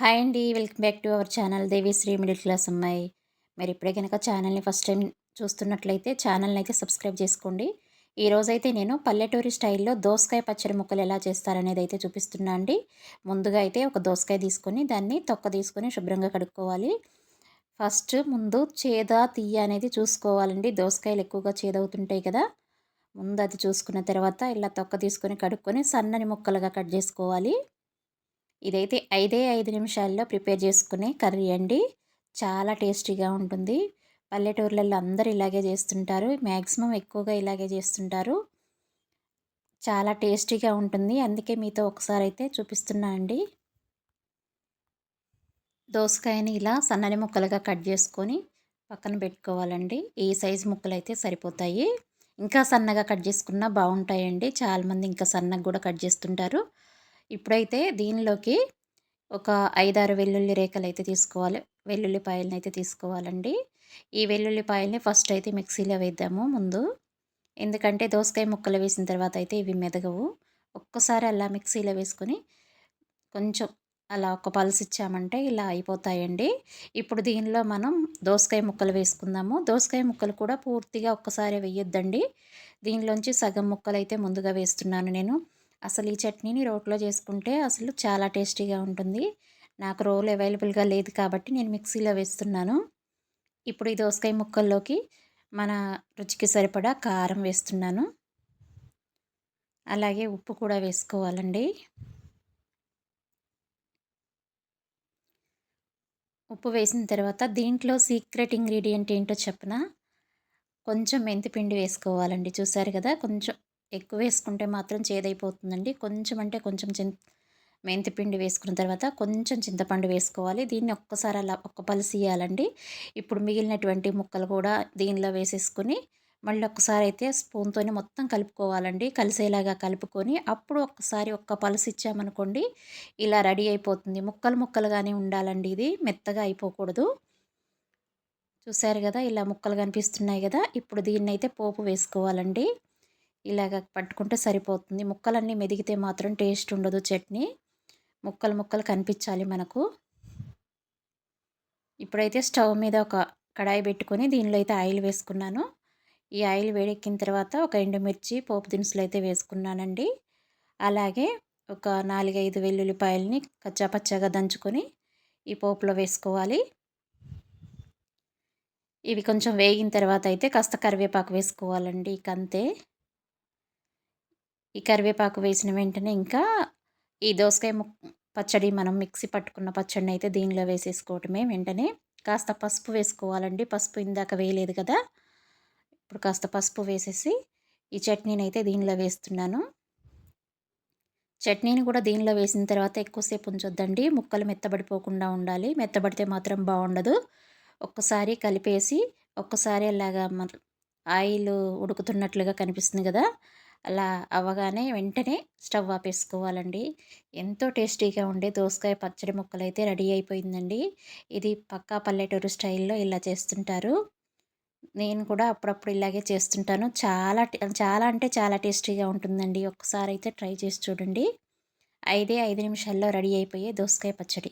Hi అండి. Welcome back to our channel Devisri middle class అమ్మాయి. మరి ఇప్పుడే కనుక ఛానల్ని ఫస్ట్ టైం చూస్తున్నట్లయితే ఛానల్ని అయితే సబ్స్క్రైబ్ చేసుకోండి. ఈరోజైతే నేను పల్లెటూరి స్టైల్లో దోసకాయ పచ్చడి ముక్కలు ఎలా చేస్తారనేది అయితే చూపిస్తున్నా అండి. ముందుగా అయితే ఒక దోసకాయ తీసుకొని దాన్ని తొక్క తీసుకొని శుభ్రంగా కడుక్కోవాలి. ఫస్ట్ ముందు చేద తీయ అనేది చూసుకోవాలండి. దోసకాయలు ఎక్కువగా చేదవుతుంటాయి కదా. ముందు అది చూసుకున్న తర్వాత ఇలా తొక్క తీసుకొని కడుక్కొని సన్నని ముక్కలుగా కట్ చేసుకోవాలి. ఇదైతే ఐదే ఐదు నిమిషాల్లో ప్రిపేర్ చేసుకునే కర్రీ అండి. చాలా టేస్టీగా ఉంటుంది. పల్లెటూర్లలో అందరూ ఇలాగే చేస్తుంటారు. మ్యాక్సిమం ఎక్కువగా ఇలాగే చేస్తుంటారు. చాలా టేస్టీగా ఉంటుంది. అందుకే మీతో ఒకసారి అయితే చూపిస్తున్నా అండి. దోసకాయని ఇలా సన్నని ముక్కలుగా కట్ చేసుకొని పక్కన పెట్టుకోవాలండి. ఈ సైజు ముక్కలు అయితే సరిపోతాయి. ఇంకా సన్నగా కట్ చేసుకున్నా బాగుంటాయండి. చాలామంది ఇంకా సన్నగా కూడా కట్ చేస్తుంటారు. ఇప్పుడైతే దీనిలోకి ఒక ఐదారు వెల్లుల్లి రేఖలు అయితే తీసుకోవాలి. వెల్లుల్లిపాయలను అయితే తీసుకోవాలండి. ఈ వెల్లుల్లిపాయల్ని ఫస్ట్ అయితే మిక్సీలో వేద్దాము ముందు. ఎందుకంటే దోసకాయ ముక్కలు వేసిన తర్వాత అయితే ఇవి మెదగవు. ఒక్కసారి అలా మిక్సీలో వేసుకొని కొంచెం అలా ఒక పల్స్ ఇచ్చామంటే ఇలా అయిపోతాయండి. ఇప్పుడు దీనిలో మనం దోసకాయ ముక్కలు వేసుకుందాము. దోసకాయ ముక్కలు కూడా పూర్తిగా ఒక్కసారి వేయొద్దండి. దీనిలోంచి సగం ముక్కలు అయితే ముందుగా వేస్తున్నాను నేను. అసలు ఈ చట్నీని రోట్లో చేసుకుంటే అసలు చాలా టేస్టీగా ఉంటుంది. నాకు రోల్ అవైలబుల్గా లేదు కాబట్టి నేను మిక్సీలో వేస్తున్నాను. ఇప్పుడు ఈ దోసకాయ ముక్కల్లోకి మన రుచికి సరిపడా కారం వేస్తున్నాను. అలాగే ఉప్పు కూడా వేసుకోవాలండి. ఉప్పు వేసిన తర్వాత దీంట్లో సీక్రెట్ ఇంగ్రీడియంట్ ఏంటో చెప్పనా? కొంచెం మెంతిపిండి వేసుకోవాలండి. చూసారు కదా? కొంచెం ఎక్కువ వేసుకుంటే మాత్రం చేదైపోతుందండి. కొంచెం అంటే కొంచెం చింత మెంతిపిండి వేసుకున్న తర్వాత కొంచెం చింతపండు వేసుకోవాలి. దీన్ని ఒక్కసారి అలా ఒక్క పలుసు ఇవ్వాలండి ఇప్పుడు మిగిలినటువంటి ముక్కలు కూడా దీనిలో వేసేసుకొని మళ్ళీ ఒక్కసారి అయితే స్పూన్తోనే మొత్తం కలుపుకోవాలండి. కలిసేలాగా కలుపుకొని అప్పుడు ఒక్కసారి ఒక్క పలుసు ఇచ్చామనుకోండి ఇలా రెడీ అయిపోతుంది. ముక్కలు ముక్కలుగానే ఉండాలండి ఇది. మెత్తగా అయిపోకూడదు. చూసారు కదా ఇలా ముక్కలు కనిపిస్తున్నాయి కదా. ఇప్పుడు దీన్ని అయితే పోపు వేసుకోవాలండి. ఇలాగ పట్టుకుంటే సరిపోతుంది. ముక్కలన్నీ మెదిగితే మాత్రం టేస్ట్ ఉండదు చట్నీ. ముక్కలు ముక్కలు కనిపించాలి మనకు. ఇప్పుడైతే స్టవ్ మీద ఒక కడాయి పెట్టుకొని దీనిలో అయితే ఆయిల్ వేసుకున్నాను. ఈ ఆయిల్ వేడెక్కిన తర్వాత ఒక ఎండుమిర్చి పోపు దినుసులు అయితే వేసుకున్నానండి. అలాగే ఒక నాలుగైదు వెల్లుల్లిపాయలని కచ్చాపచ్చాగా దంచుకొని ఈ పోపులో వేసుకోవాలి. ఇవి కొంచెం వేగిన తర్వాత అయితే కాస్త కరివేపాకు వేసుకోవాలండి. ఇక అంతే. ఈ కరివేపాకు వేసిన వెంటనే ఇంకా ఈ దోసకాయ పచ్చడి మనం మిక్సీ పట్టుకున్న పచ్చడిని అయితే దీనిలో వేసేసుకోవటమే. వెంటనే కాస్త పసుపు వేసుకోవాలండి. పసుపు ఇందాక వేయలేదు కదా? ఇప్పుడు కాస్త పసుపు వేసేసి ఈ చట్నీని అయితే దీనిలో వేస్తున్నాను. చట్నీని కూడా దీనిలో వేసిన తర్వాత ఎక్కువసేపు ఉంచొద్దండి. ముక్కలు మెత్తబడిపోకుండా ఉండాలి. మెత్తబడితే మాత్రం బాగుండదు. ఒక్కసారి కలిపేసి ఒక్కసారి అలాగా ఆయిల్ ఉడుకుతున్నట్లుగా కనిపిస్తుంది కదా? అలా అవ్వగానే వెంటనే స్టవ్ ఆపేసుకోవాలండి. ఎంతో టేస్టీగా ఉండే దోసకాయ పచ్చడి ముక్కలు అయితే రెడీ అయిపోయిందండి. ఇది పక్కా పల్లెటూరు స్టైల్లో ఇలా చేస్తుంటారు. నేను కూడా అప్పుడప్పుడు ఇలాగే చేస్తుంటాను. చాలా చాలా అంటే చాలా టేస్టీగా ఉంటుందండి. ఒక్కసారి అయితే ట్రై చేసి చూడండి. ఐదే ఐదు నిమిషాల్లో రెడీ అయిపోయే దోసకాయ పచ్చడి.